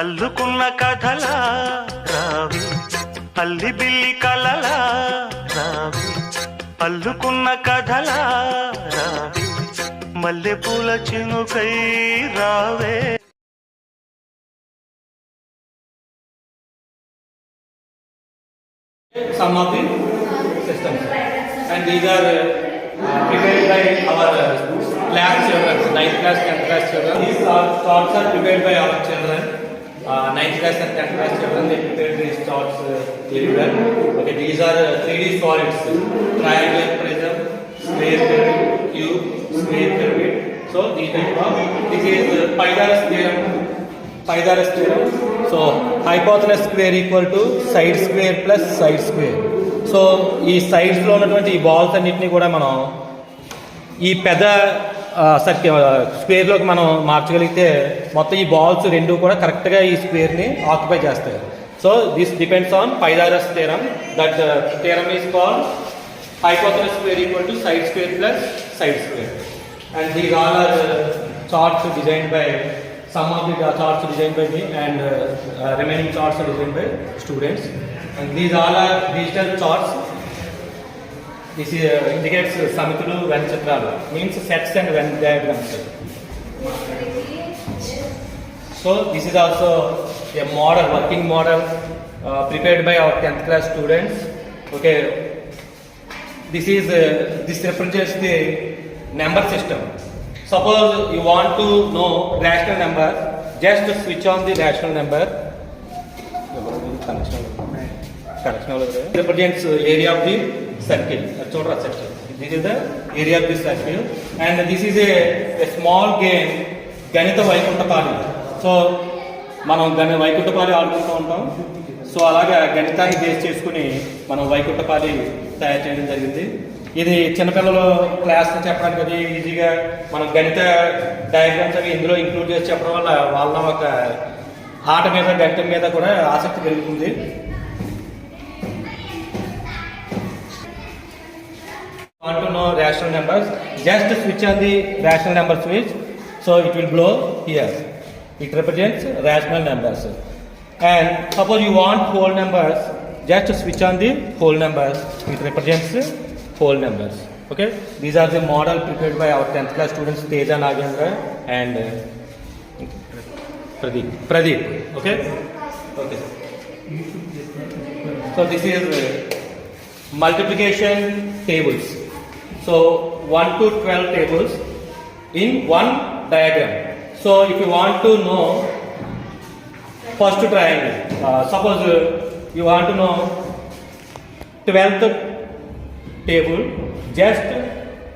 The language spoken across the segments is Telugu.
అల్లుకున్న కథలా రావి అల్లి బిల్లి కలలా రావి అల్లుకున్న కథలా రావి మల్లె పూల చినుకై రావే some of the systems. And these are uh, prepared by our uh, lab children, ninth class, 10th class children. These are, thoughts are prepared by our children. Uh, 9th class and 10th class children, they prepare these charts uh. Okay, these are 3D solids, triangle, prism, square pyramid, cube, square pyramid. So these type of, this is uh, Pythagoras theorem. Pythagoras theorem. So hypotenuse square equal to side square plus side square. So ఈ సైడ్స్లో ఉన్నటువంటి ఈ బాల్స్ అన్నింటినీ కూడా మనం ఈ పెద్ద సర్కి స్క్వేర్లోకి మనం మార్చగలిగితే మొత్తం ఈ బాల్స్ రెండు కూడా కరెక్ట్గా ఈ స్క్వేర్ని ఆక్యుపై చేస్తాయి. So this depends on Pythagoras theorem that theorem is call hypotenuse square equal to side square plus side square and these all are charts design by some of the charts design by me and remaining charts design by students and these all are digital charts This is, uh, indicates uh, Samitulu Venn Chitralu, means sets and Venn diagrams. So this is also a model, working model uh, prepared by our 10th class students. Okay, this is uh, this represents the number system. Suppose you want to know rational number, just switch on the rational number. Connection circle. That's what circle. This is the area of this circle, and this is a, a small game. గణిత వైకుంఠపాలి సో మనం గణ వైకుంఠపాలి ఆడుకుంటూ ఉంటాం సో అలాగా గణితాన్ని బేస్ చేసుకుని మనం వైకుంఠపాలి తయారు చేయడం జరిగింది ఇది చిన్నపిల్లలు క్లాస్ చెప్పడానికి అది ఈజీగా మనం గణిత డయాగ్రామ్స్ అవి ఇందులో ఇంక్లూడ్ చేసి చెప్పడం వల్ల వాళ్ళ ఒక ఆట మీద గణితం మీద కూడా ఆసక్తి పెరుగుతుంది want to know rational numbers, just switch on the rational number switch, so it will blow here. It represents rational numbers. And suppose you want whole numbers, just switch on the whole numbers, it represents whole numbers. Okay, these are the model prepared by our 10th class students Teja Nagendra and uh, Pradeep. Pradeep. Okay. Okay. So this is uh, multiplication tables. So 1 to 12 tables in one diagram. So if you want to know first triangle, uh, suppose uh, you want to know 12th table, just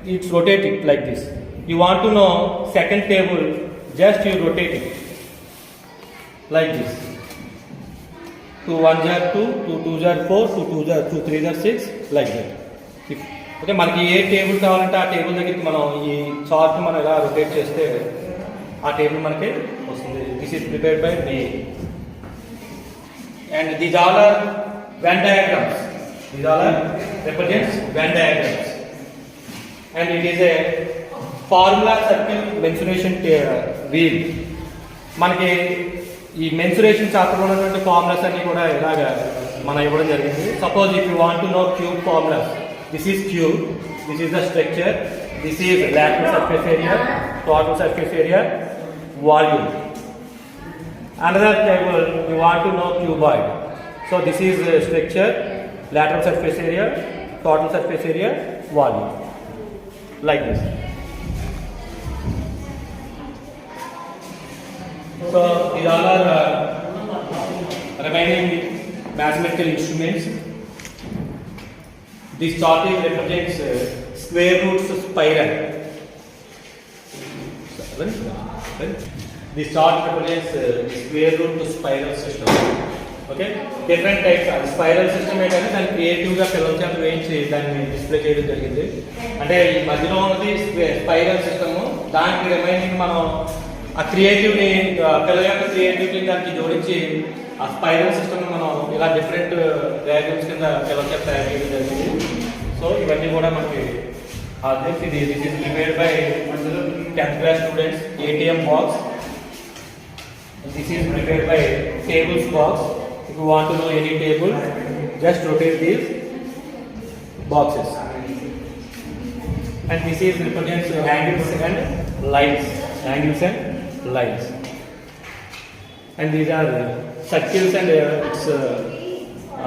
it's rotated like this. You want to know second table, just you rotate it like this. 2 1 are 2, 2 2 are 4, 2 2 are 2 3 are 6, like that. If, okay మనకి ఏ టేబుల్ కావాలంటే ఆ టేబుల్ దగ్గరికి మనం ఈ చార్ట్ మనం ఇలా రొటేట్ చేస్తే ఆ టేబుల్ మనకి వస్తుంది. This is prepared by me and these all are Venn diagrams these all are represents Venn diagrams and it is a formula circle mensuration wheel మనకి ఈ మెన్సురేషన్ చాప్టర్లో ఉన్నటువంటి ఫార్ములాస్ అన్ని కూడా ఇలాగా మనం ఇవ్వడం జరిగింది. Suppose if you want to know cube formulas This is cube. This is the structure. This is lateral surface area, total surface area, volume. Another table you want to know cuboid. So this is the structure, lateral surface area, total surface area, volume. Like this. So these are uh, remaining mathematical instruments This chart is represents uh, square roots spiral. Seven, seven. This chart represents uh, square root spiral system. Okay different types spiral system ఏంటంటే దాన్ని క్రియేటివ్గా పిల్లల వేయించి దాన్ని డిస్ప్లే చేయడం జరిగింది అంటే ఈ మధ్యలో ఉన్నది స్పైరల్ సిస్టమ్ దానికి రిమైనింగ్ మనం ఆ క్రియేటివ్ని పిల్లల యొక్క క్రియేటివిటీ దానికి జోడించి ఆ స్పైరల్ సిస్టమ్ మనం ఇలా డిఫరెంట్ డయాగ్రమ్స్ uh, కింద పిల్లల చేత తయారు చేయడం జరిగింది సో ఇవన్నీ కూడా మనకి Uh, this, is, this is prepared by 10th class students, ATM box. This is prepared by tables box. If you want to know any table, just rotate these boxes. And this is represents angles and lines. Angles and lines. And these are circles and uh, its uh,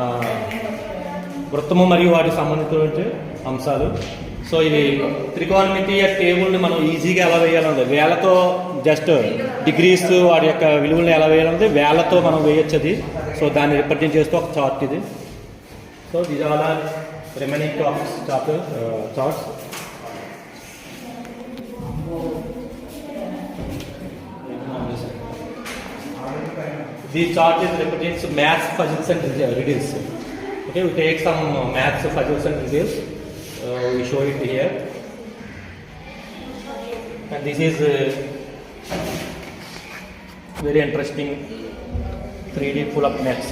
uh, వృత్తము మరియు వాటికి సంబంధించినటువంటి అంశాలు. సో ఇది త్రికోణమితీయ టేబుల్ని మనం ఈజీగా ఎలా వేయాలన్నది వేలతో జస్ట్ డిగ్రీస్ వాటి యొక్క విలువలను ఎలా వేయాలన్నది వేలతో మనం వేయొచ్చు అది సో దాన్ని రిప్రజెంట్ చేస్తూ ఒక చార్ట్ ఇది. So these all are remaining topics chart charts the chart is represents maths puzzles and riddles. Okay, we take some uh, maths, and riddles. Uh, we show it here. And this is uh, very interesting 3D pull-up nets.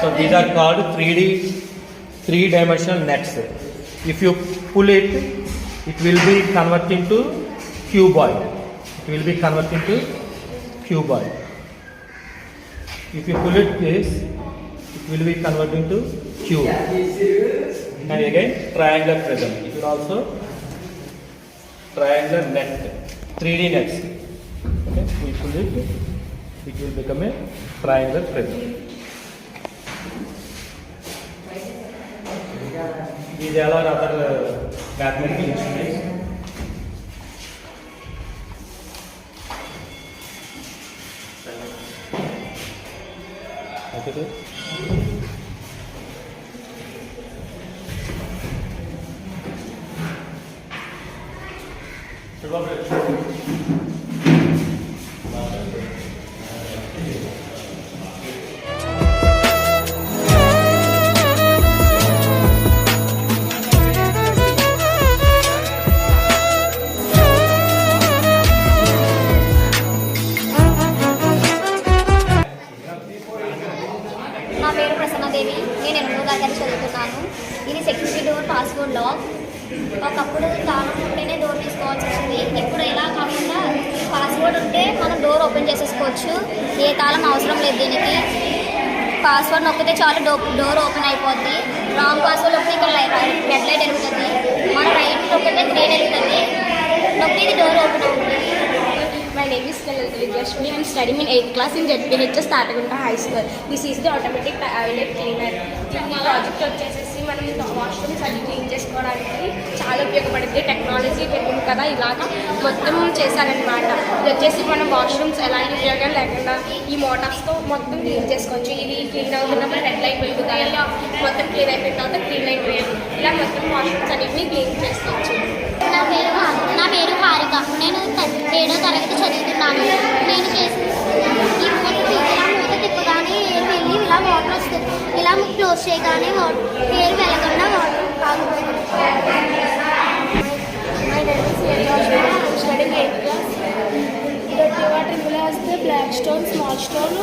So these are called 3D, three-dimensional nets. If you pull it, it will be converting to cuboid. It will be converting to cuboid. If you pull it this, it will be converted into cube. And again, triangular prism. It will also triangular net, 3D net. Okay, we pull it, it will become a triangular prism. These all are other uh, mathematical instruments. Okay, sir. నా ఇప్పుడు ఎలా కాకుండా పాస్వర్డ్ ఉంటే మనం డోర్ ఓపెన్ చేసేసుకోవచ్చు. ఏ తాళం అవసరం లేదు దీనికి. పాస్వర్డ్ నొక్కితే చాలు డో డోర్ ఓపెన్ అయిపోద్ది. రాంగ్ పాస్వర్డ్ నొక్కితే ఇక్కడ రెడ్ లైట్ వెలుగుతుంది. మన రైట్ నొక్కితే గ్రీన్ వెలుగుతుంది. నొక్కిది డోర్ ఓపెన్ అవుతుంది. My name is Kalal Vijayashmi. I'm studying in 8th class in ZPHS Tatagunta high school This is the automatic uh, toilet cleaner. Project వచ్చేసి మనం వాష్రూమ్స్ అన్ని క్లీన్ చేసుకోవడానికి చాలా ఉపయోగపడుతుంది టెక్నాలజీ పెరిగింది కదా ఇలాగా మొత్తం చేశారనమాట ఇది వచ్చేసి మనం వాష్రూమ్స్ ఎలాంటి ఉపయోగం లేకుండా ఈ మోటార్స్తో మొత్తం క్లీన్ చేసుకోవచ్చు. ఇది క్లీన్ అవుతున్నప్పుడు రెడ్ లైట్ వెలుగుతాయి మొత్తం క్లీన్ అయిపోయిన తర్వాత క్లీన్ లైట్ ఇలా మొత్తం వాష్రూమ్స్ అన్నిటిని క్లీన్ చేసుకోవచ్చు. నా పేరు నా పేరు హారిక. నేను ఏడో తరగతి చదువుతున్నాను. నేను చేసిన ఈ మూత తీ- ఇలా మూత తిప్పగానే ఏరు వెళ్ళి ఇలా వాటర్ వస్తుంది ఇలా క్లోజ్ చేయగానే వాటర్ ఏరు వెళ్ళకుండా వాటర్ కాగుతుంది My name is Yashmi. I'm studying 8th class. Dirty water ఇందులో వస్తే black stone small stone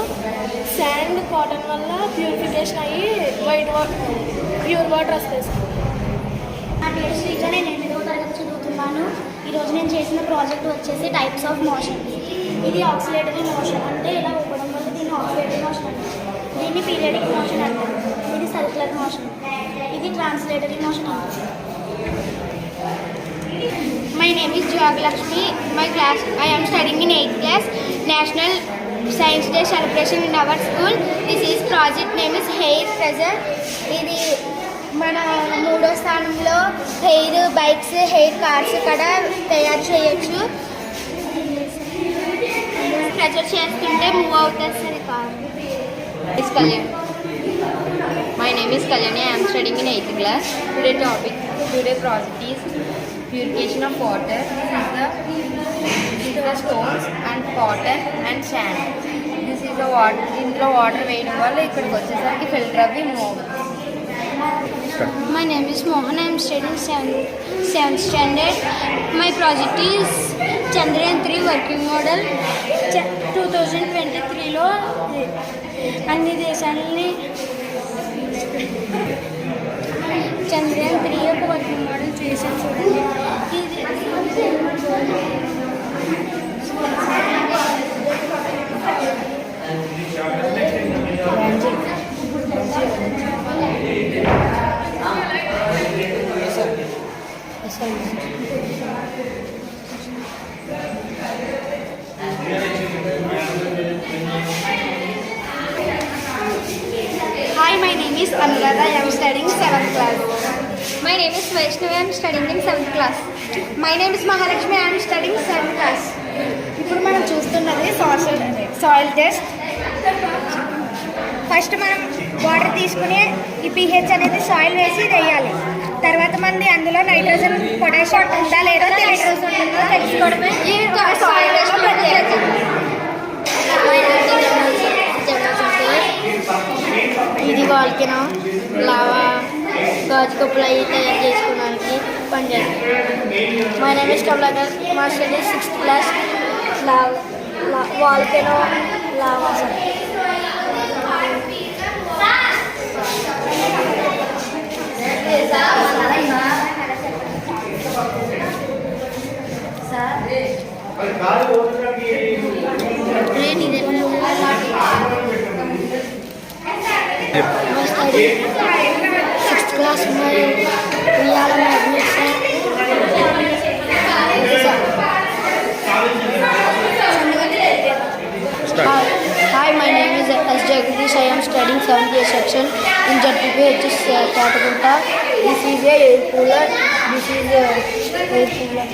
sand cotton వల్ల ప్యూరిఫికేషన్ అయ్యి వైట్ వాటర్ ప్యూర్ వాటర్ వస్తాయి సార్ నా పేరు శ్రీజ నేను ఎనిమిదవ తరగతి చదువుతున్నాను ఈరోజు నేను చేసిన ప్రాజెక్ట్ వచ్చేసి టైప్స్ ఆఫ్ మోషన్ ఇది ఆక్సిలేటరీ మోషన్ అంటే ఇలా ఇవ్వడం వల్ల దీన్ని ఆక్సిలేటరీ మోషన్ దీన్ని పీరియడిక్ మోషన్ అంటారు ఇది సర్కులర్ మోషన్. ఇది translatory motion my name is Jyogalakshmi my class I am studying in eighth class. National science day celebration in our school. This is project name is air pressure. ఇది మన మూడో స్థానంలో హెయిర్ బైక్స్ హెయిర్ కార్స్ కూడా తయారు చేయొచ్చు. ప్రెజర్ చేస్తుంటే మూవ్ అవుతుంది. Is Kalyan. My name is Kalyani. I am studying in 8th class. Today topic, today project is purification of water. This is the, this is the stones and cotton and sand. This is the water. ఇందులో వాటర్ వేయడం వల్ల ఇక్కడికి వచ్చేసరికి ఫిల్టర్ అవి మూవ్ అవుతుంది My name is Mohan. I am studying 7th, 7th standard. My project is Chandrayaan 3 working model. Two thousand అన్ని దేశాలని చంద్రయాన్ త్రీ యొక్క name is Vaishnavi. I am studying in 7th class. My name is Mahalakshmi. I am studying 7th class. ఇప్పుడు మనం చూస్తున్నది సాయిల్ సాయిల్ టెస్ట్ ఫస్ట్ మనం వాటర్ తీసుకుని ఈ పిహెచ్ అనేది సాయిల్ వేసి వేయాలి తర్వాత మంది అందులో నైట్రోజన్ పొటాషియం ఉందా లేదో నైట్రోజన్ తెలుసుకోవడమే ఈ సాయిల్ ఇది వాల్కినా లావా గాజు కప్పులు అవి తయారు చేసుకోవడానికి పనిచేస్తుంది మై నేమ్ ఇస్ కమలాకర్ మా study sixth class volcano lava My study sixth Hi, my name is S. Jagdish. I am studying 7th year section in JPPHS uh, Katagunta. This is a air cooler. This is a air cooler.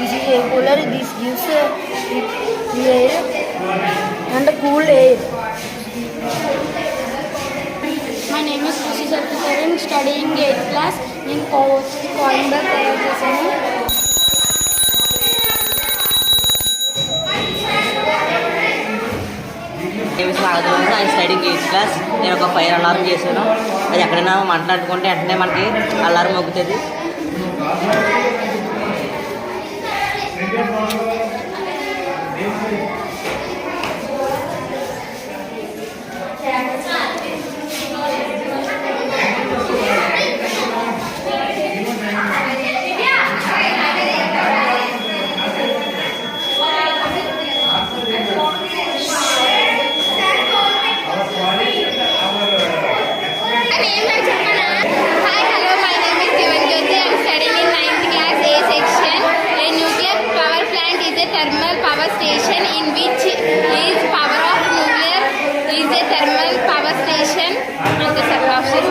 This is air cooler. This gives uh, air and cool air. My name is studying eighth class నేను కోచ్ కాలింగ్ చేశాను స్వాగతం ఐ స్టడింగ్ ఎయిత్ క్లాస్ నేను ఒక ఫైర్ అలారం చేశాను. అది ఎక్కడైనా మాట్లాడుకుంటే వెంటనే మనకి అలారం మొగ్గుతుంది Hi, hello, my name is Divanjyoti. I am studying in 9th class A section. A nuclear power plant is a thermal power station in which is power of nuclear is a thermal power station and the suboption.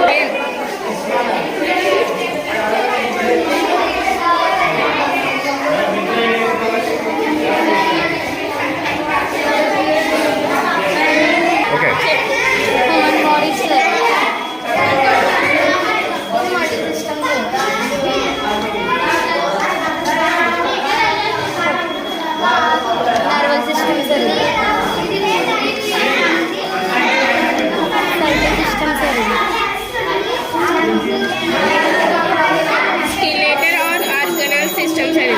Human body cell. Nervous system cell. Psychic system cell. స్టిలేటర్ ఆర్ ఆర్గనల్ సిస్టమ్స్ అని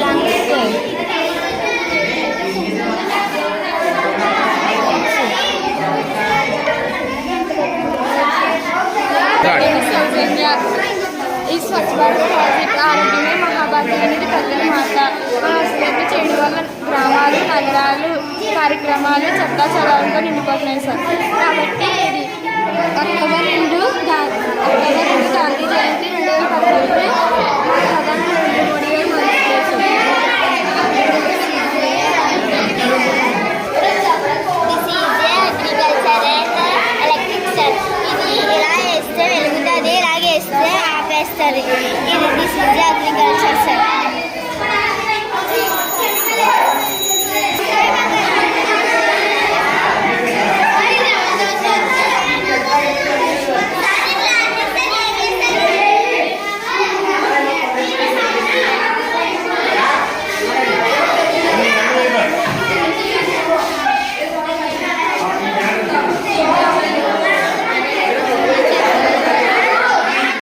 Lung cell. ఈ ప్రాజెక్ట్ ఆరోగ్యమే మహాభారతం అనేది పెద్దల మాట. మన అశ్రద్ధ చేయడం వల్ల గ్రామాలు నగరాలు కార్యక్రమాలు చెత్త చెదారంతో నిండిపోతున్నాయి సార్. కాబట్టి ఇది అక్టోబర్ రెండు అక్టోబర్ రెండు గాంధీ జయంతి రెండు వేల పద్దెనిమిది ప్రధాన వేస్తే ఇది దిస్ ఇస్ సెంటర్